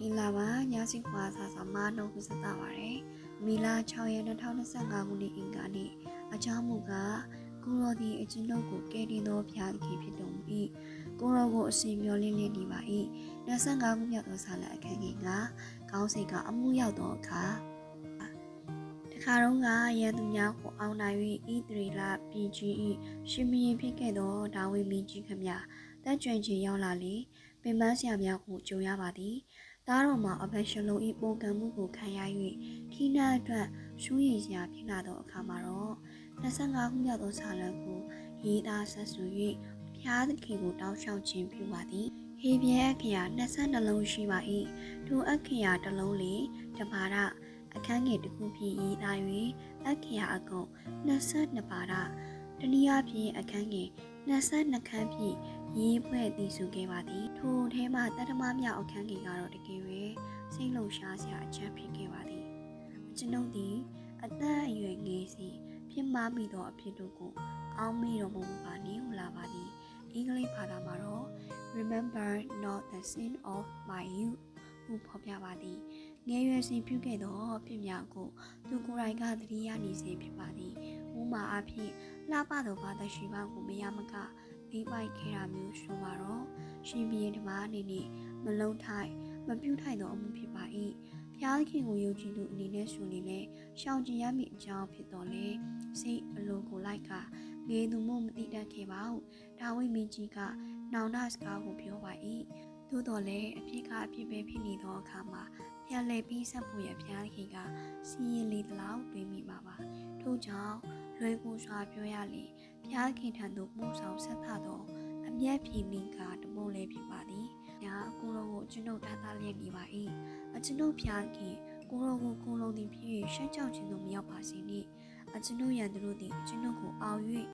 မင်္ဂလာပါညစီခွာစာစာမနှုတ်ဆက်တာပါတယ်မီလာ6ရက်2025ခုနှစ်အင်္ဂါနေ့အကြောင်းမူကားကိုရောဒီအကျွန်ုပ်ကိုကဲတင်သောဖျားသခင်ဖြစ်တော်မူ၏ကိုရောကိုအစဉ်မျောလင်းလင်းနေပါ၏25ခုမြောက်သောဆာလအခန်းကြီးကကောင်းစိတ်ကအမှုရောက်သောအခါတခါတော့ကရန်သူများကိုအောင်နိုင်၍ဤသရီလာပြည်ကြီး၏ရှင်မင်းဖြစ်ခဲ့သောဒါဝိမင်းကြီးခမတက်ကြွချင်ရောက်လာလေပင်ပန်းဆရာများကိုကြုံရပါသည် သားတော်မှာအဘရှလုံ၏ပုံကံမှုကိုခံရ၍ခိနာအတွက်ရှူးရည်စရာဖြစ်လာသောအခါမှာတော့25ခုမြောက်သောဆာလံကိုရေးသားဆက်ဆွ၍ဖျားသခင်ကိုတောင်းလျှောက်ခြင်းပြုပါသည်ဟေပြဲအခရာ22လုံးရှိပါ၏ထိုအခရာတစ်လုံးလေတပါရအခန်းငယ်တစ်ခုဖြင့်ရေးသား၍အခရာအကုန်22ပါရတနည်းအားဖြင့်အခန်းငယ်22ခန်းဖြင့် ရေးဖွဲ့တည်ဆိုခဲ့ပါသည်ထိုထဲမှတတမမြောက်အခန်းကြီးကတော့တကယ်ပဲစိတ်လုံရှားစရာအချက်ဖြစ်ခဲ့ပါသည်အကျွန်ုပ်သည်အသက်အရွယ်ငယ်စီဖြစ်မှားမိသောအဖြစ်တို့ကိုအောင်းမိတော်မူပါနေဟူလာပါသည်အင်္ဂလိပ်ဘာသာမှာတော့ remember not the sin of my youth ဟုဖော်ပြပါသည်ငယ်ရွယ်စဉ်ပြုခဲ့သောအဖြစ်များကိုသူကိုယ်တိုင်ကသတိရနေစေဖြစ်ပါသည်ဥမာအဖြစ်လှပသောဘာသာရှိပါကိုမရမက ဒီပိုက်ခဲ့တာမျိုးဆိုပါတော့ရှင်ဘီရင်တမားအနေနဲ့မလုံထိုက်မပြုတ်ထိုက်သောအမှုဖြစ်ပါ၏ဘုရားခင်ကိုယုံကြည်သူအနေနဲ့ဆိုနေလဲရှောင်ကျင်ရမည့်အကြောင်းဖြစ်တော်လဲစိတ်အလိုကိုလိုက်ကငေသူမို့မတိတတ်ခဲ့ပါဘူးဒါဝိမင်းကြီးကနောင်တစကားကိုပြောပါ၏သို့တော်လည်းအဖြစ်ကအဖြစ်ပဲဖြစ်နေသောအခါမှာပြန်လည်ပြီးဆက်ဖို့ရဘုရားခင်ကစီရင်လေသလောက်တွေးမိပါပါထို့ကြောင့် လွယ်ကူစွာပြောရလေဘုရားခင်ထံသို့ပို့ဆောင်ဆက်သသောအမျက်ဖြေနည်းကတမို့လည်းဖြစ်ပါသည်။ညာကိုရောကိုကျွန်ုပ်ထားသားလျက်နေပါ၏။အကျွန်ုပ်ဖျားခင်ကိုရောကိုကိုလုံးသည်ဖြစ်၍ရှက်ကြောက်ခြင်းသို့မရောက်ပါစေနှင့်။အကျွန်ုပ်ရန်သူတို့သည်အကျွန်ုပ်ကိုအော်၍